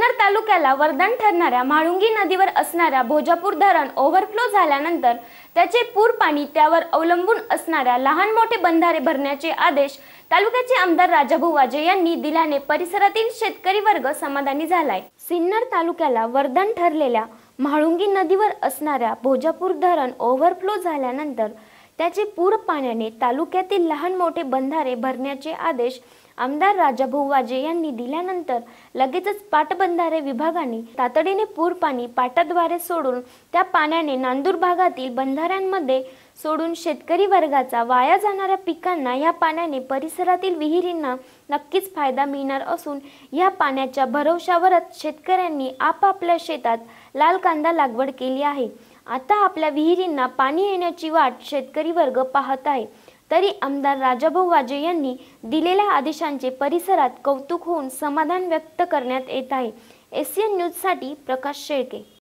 सिन्नर तालुक्याला वरदान ठरणाऱ्या म्हाळुंगी नदीवर असणाऱ्या भोजापूर धरण ओव्हरफ्लो झाल्यानंतर त्याचे पूर पाणी त्यावर अवलंबून असणाऱ्या लहान मोठे बंधारे भरण्याचे आदेश तालुक्याचे आमदार राजाभाऊ वाजे यांनी दिल्याने परिसरातील शेतकरी वर्ग समाधानी झालाय. सिन्नर तालुक्याला वरदान ठरलेल्या म्हाळुंगी नदीवर असणाऱ्या भोजापूर धरण ओव्हरफ्लो झाल्यानंतर त्याचे पूर पाण्याने तालुक्यातील लहान मोठे बंधारे भरण्याचे आदेश आमदार राजाभाऊ वाजे यांनी दिल्यानंतर लगेचच पाटबंधारे विभागाने तातडीने पूर पाणी पाटाद्वारे सोडून त्या पाण्याने नांदूर भागातील बंधाऱ्यांमध्ये सोडून शेतकरी वर्गाचा वाया जाणाऱ्या पिकांना या पाण्याने परिसरातील विहिरींना नक्कीच फायदा मिळणार असून या पाण्याच्या भरवशावरच शेतकऱ्यांनी आपापल्या शेतात लाल कांदा लागवड केली आहे. आता आपल्या विहिरींना पाणी येण्याची वाट शेतकरी वर्ग पाहत आहे. तरी आमदार राजाभाऊ वाजे यांनी दिलेल्या आदेशांचे परिसरात कौतुक होऊन समाधान व्यक्त करण्यात येत आहे. एशियन न्यूजसाठी प्रकाश शेळके.